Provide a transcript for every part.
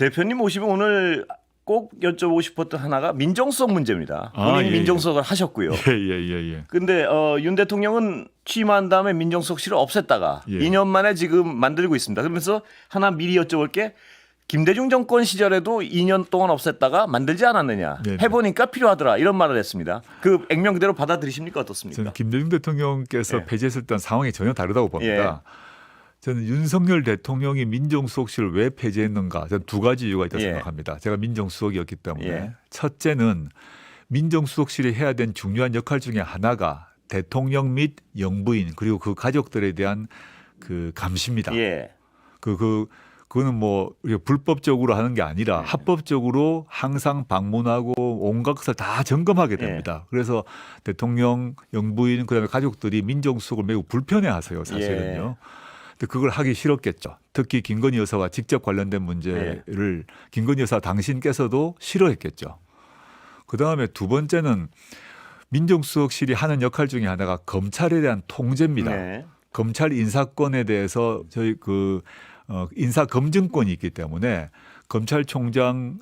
대표님 오시면 오늘 꼭 여쭤보고 싶었던 하나가 민정수석 문제입니다. 아, 본인 예, 민정수석을 하셨고요. 예예예 예. 근데 어, 윤 대통령은 취임한 다음에 민정수석실을 없앴다가 예. 2년 만에 지금 만들고 있습니다. 그러면서 하나 미리 여쭤볼 게 김대중 정권 시절에도 2년 동안 없앴다가 만들지 않았느냐 네네. 해보니까 필요하더라 이런 말을 했습니다. 그 액면 그대로 받아들이십니까 어떻습니까? 저는 김대중 대통령께서 예. 폐지했을 때는 상황이 전혀 다르다고 봅니다. 저는 윤석열 대통령이 민정수석실을 왜 폐지했는가 저는 두 가지 이유가 있다고 예. 생각합니다. 제가 민정수석이었기 때문에 예. 첫째는 민정수석실이 해야 된 중요한 역할 중에 하나가 대통령 및 영부인 그리고 그 가족들에 대한 그 감시입니다. 예. 그, 그, 그거는 뭐 불법적으로 하는 게 아니라 네. 합법적으로 항상 방문하고 온갖 것을 다 점검하게 네. 됩니다. 그래서 대통령, 영부인, 그다음에 가족들이 민정수석을 매우 불편해하세요, 사실은요. 예. 그걸 하기 싫었겠죠. 특히 김건희 여사와 직접 관련된 문제를 네. 김건희 여사 당신께서도 싫어했겠죠. 그 다음에 두 번째는 민정수석실이 하는 역할 중에 하나가 검찰에 대한 통제입니다. 네. 검찰 인사권에 대해서 저희 그 어, 인사 검증권이 있기 때문에 검찰총장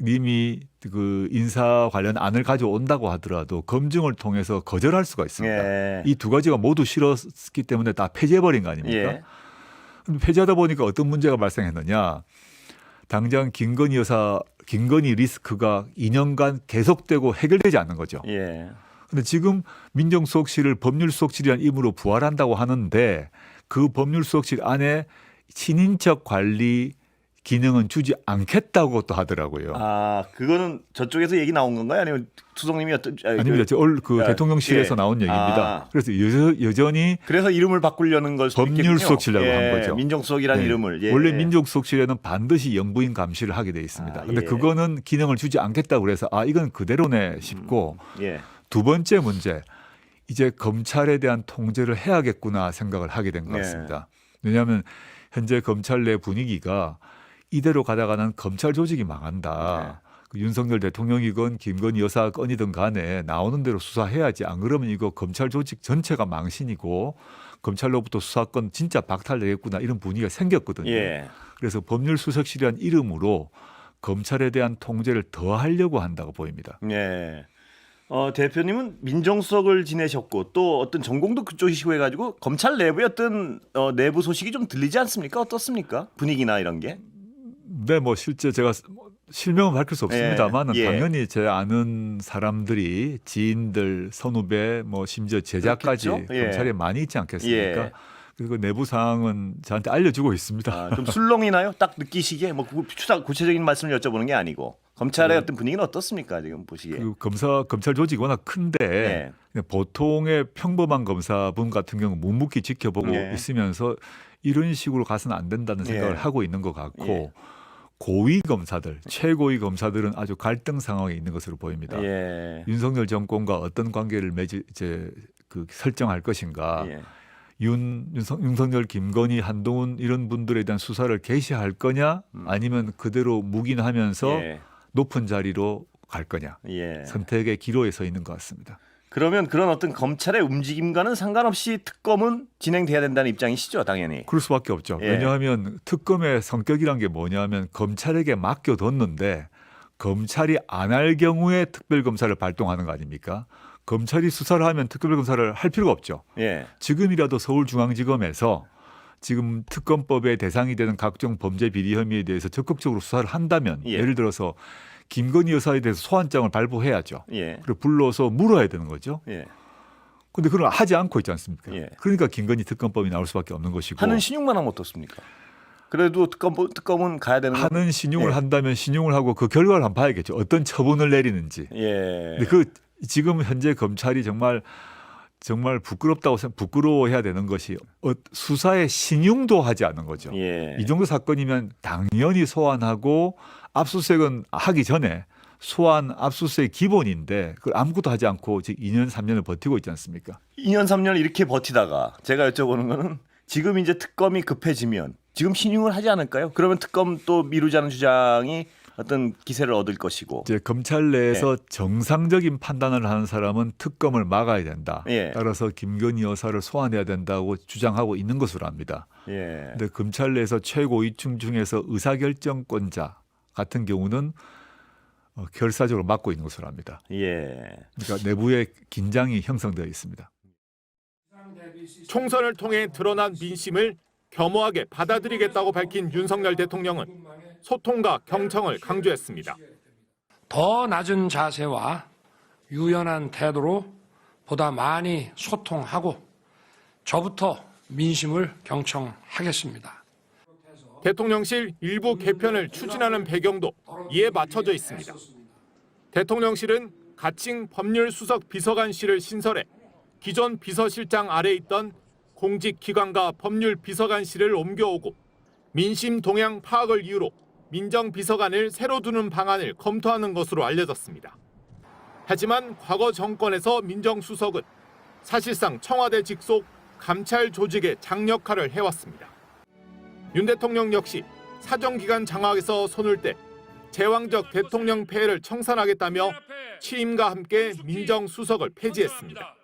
님이 그 인사 관련 안을 가져온다고 하더라도 검증을 통해서 거절할 수가 있습니다. 예. 이두 가지가 모두 싫었기 때문에 다 폐지해버린 거 아닙니까? 예. 폐지하다 보니까 어떤 문제가 발생했느냐? 당장 김건희 여사 김건희 리스크가 2년간 계속되고 해결되지 않는 거죠. 예. 근데 지금 민정수석실을 법률수석실이라는 이름으로 부활한다고 하는데 그 법률수석실 안에 친인척 관리 기능은 주지 않겠다고 또 하더라고요. 아 그거는 저쪽에서 얘기 나온 건가요? 아니면 수석님이 어떤 아니, 아닙니다. 그, 저 얼- 그 아, 대통령실에서 예. 나온 얘기입니다. 아. 그래서 여, 여전히 그래서 이름을 바꾸려는 걸 법률수석실이라고 있겠군요. 한 예, 거죠. 민정수석이라는 네. 이름을 예. 원래 민정수석실에는 반드시 영부인 감시를 하게 돼 있습니다. 아, 근데 예. 그거는 기능을 주지 않겠다고 그래서 아 이건 그대로네 싶고 예. 두 번째 문제 이제 검찰에 대한 통제를 해야겠구나 생각을 하게 된것 네. 같습니다. 왜냐하면 현재 검찰 내 분위기가 이대로 가다가는 검찰 조직이 망한다. 그 윤석열 대통령이건 김건희 여사 건이든 간에 나오는 대로 수사해야지 안 그러면 이거 검찰 조직 전체가 망신이고 검찰로부터 수사권 진짜 박탈되겠구나 이런 분위기가 생겼거든요. 예. 그래서 법률수석실이라는 이름으로 검찰에 대한 통제를 더 하려고 한다고 보입니다. 예. 어, 대표님은 민정수석을 지내셨고 또 어떤 전공도 그쪽이시고 해가지고 검찰 내부의 어떤 어, 내부 소식이 좀 들리지 않습니까? 어떻습니까? 분위기나 이런 게. 네, 뭐 실제 제가 실명은 밝힐 수 없습니다만은 예, 예. 당연히 제 아는 사람들이 지인들, 선후배, 뭐 심지어 제자까지 그렇겠죠? 예. 검찰에 많이 있지 않겠습니까? 예. 그리고 내부 사항은 저한테 알려주고 있습니다. 아, 좀 술렁이나요? 딱 느끼시기에 뭐 구- 추상 구체적인 말씀을 여쭤보는 게 아니고 검찰의 어떤 분위기는 어떻습니까? 지금 보시기에. 네. 그 검사 검찰 조직이 워낙 큰데 예. 그냥 보통의 평범한 검사분 같은 경우 묵묵히 지켜보고 예. 있으면서 이런 식으로 가서는 안 된다는 생각을 예. 하고 있는 것 같고 예. 고위 검사들, 최고위 검사들은 아주 갈등 상황에 있는 것으로 보입니다. 예. 윤석열 정권과 어떤 관계를 맺을 이제 그 설정할 것인가. 예. 윤 윤석, 윤석열, 김건희, 한동훈 이런 분들에 대한 수사를 개시할 거냐, 아니면 그대로 묵인하면서 음. 예. 높은 자리로 갈 거냐. 예. 선택의 기로에 서 있는 것 같습니다. 그러면 그런 어떤 검찰의 움직임과는 상관없이 특검은 진행돼야 된다는 입장이시죠, 당연히. 그럴 수밖에 없죠. 예. 왜냐하면 특검의 성격이란 게 뭐냐면 검찰에게 맡겨뒀는데 검찰이 안 할 경우에 특별검사를 발동하는 거 아닙니까? 검찰이 수사를 하면 특별검사를 할 필요가 없죠. 예. 지금이라도 서울중앙지검에서 지금 특검법의 대상이 되는 각종 범죄 비리 혐의에 대해서 적극적으로 수사를 한다면 예. 예. 를 들어서 김건희 여사에 대해서 소환장을 발부해야죠. 예. 그리고 불러서 물어야 되는 거죠. 예. 근데 그걸 하지 않고 있지 않습니까? 예. 그러니까 김건희 특검법이 나올 수밖에 없는 것이고 하는 신용만 하면 어떻습니까? 그래도 특검 특검은 가야 되는 건- 하는 신용을 예. 한다면 신용을 하고 그 결과를 한번 봐야겠죠. 어떤 처분을 내리는지. 예. 근데 그 지금 현재 검찰이 정말 정말 부끄럽다고 생각, 부끄러워해야 되는 것이 어, 수사에 신용도 하지 않는 거죠. 예. 이 정도 사건이면 당연히 소환하고 압수수색은 하기 전에 소환 압수수색 기본인데 그걸 아무것도 하지 않고 지금 2년 3년을 버티고 있지 않습니까? 2년 3년 이렇게 버티다가 제가 여쭤보는 거는 지금 이제 특검이 급해지면 지금 신용을 하지 않을까요? 그러면 특검 또 미루자는 주장이 어떤 기세를 얻을 것이고. 이제 검찰 내에서 정상적인 판단을 하는 사람은 특검을 막아야 된다. 예. 따라서 김건희 여사를 소환해야 된다고 주장하고 있는 것으로 압니다. 예. 근데 검찰 내에서 최고위층 중에서 의사결정권자 같은 경우는 어, 결사적으로 막고 있는 것으로 압니다. 예. 그러니까 내부에 긴장이 형성되어 있습니다. 총선을 통해 드러난 민심을 겸허하게 받아들이겠다고 밝힌 윤석열 대통령은 소통과 경청을 강조했습니다. 더 낮은 자세와 유연한 태도로 보다 많이 소통하고 저부터 민심을 경청하겠습니다. 대통령실 일부 개편을 추진하는 배경도 이에 맞춰져 있습니다. 대통령실은 가칭 법률수석 비서관실을 신설해 기존 비서실장 아래 있던 공직기관과 법률 비서관실을 옮겨오고 민심 동향 파악을 이유로 민정비서관을 새로 두는 방안을 검토하는 것으로 알려졌습니다. 하지만 과거 정권에서 민정수석은 사실상 청와대 직속 감찰 조직의 장역할을 해왔습니다. 윤 대통령 역시 사정기관 장악에서 손을 떼 제왕적 대통령 폐해를 청산하겠다며 취임과 함께 민정수석을 폐지했습니다.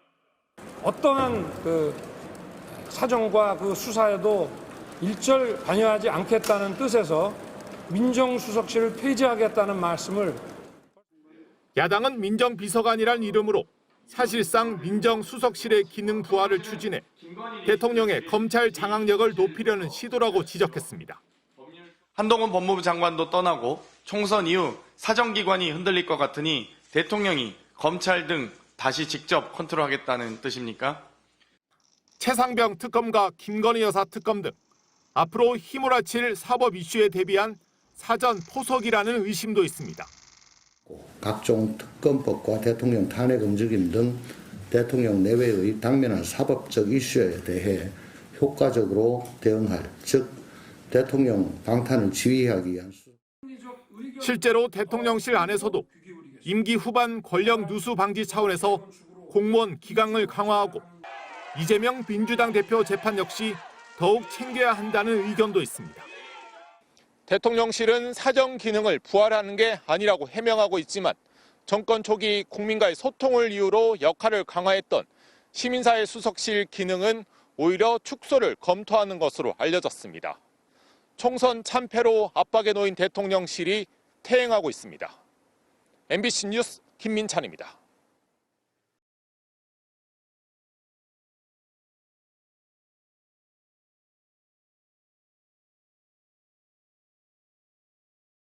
어떠한 그 사정과 그 수사에도 일절 관여하지 않겠다는 뜻에서 민정수석실을 폐지하겠다는 말씀을 야당은 민정비서관이란 이름으로 사실상 민정수석실의 기능 부활을 추진해 대통령의 검찰 장악력을 높이려는 시도라고 지적했습니다. 한동훈 법무부 장관도 떠나고 총선 이후 사정기관이 흔들릴 것 같으니 대통령이 검찰 등 다시 직접 컨트롤하겠다는 뜻입니까? 최상병 특검과 김건희 여사 특검 등 앞으로 힘을 합칠 사법 이슈에 대비한 사전 포석이라는 의심도 있습니다. 각종 특검법과 대통령 탄핵 움직임 등 대통령 내외의 당면한 사법적 이슈에 대해 효과적으로 대응할 즉 대통령 방탄을 지휘하기 위한 수- 실제로 대통령실 안에서도 임기 후반 권력 누수 방지 차원에서 공무원 기강을 강화하고 이재명 민주당 대표 재판 역시 더욱 챙겨야 한다는 의견도 있습니다. 대통령실은 사정 기능을 부활하는 게 아니라고 해명하고 있지만 정권 초기 국민과의 소통을 이유로 역할을 강화했던 시민사회 수석실 기능은 오히려 축소를 검토하는 것으로 알려졌습니다. 총선 참패로 압박에 놓인 대통령실이 퇴행하고 있습니다. MBC 뉴스 김민찬입니다.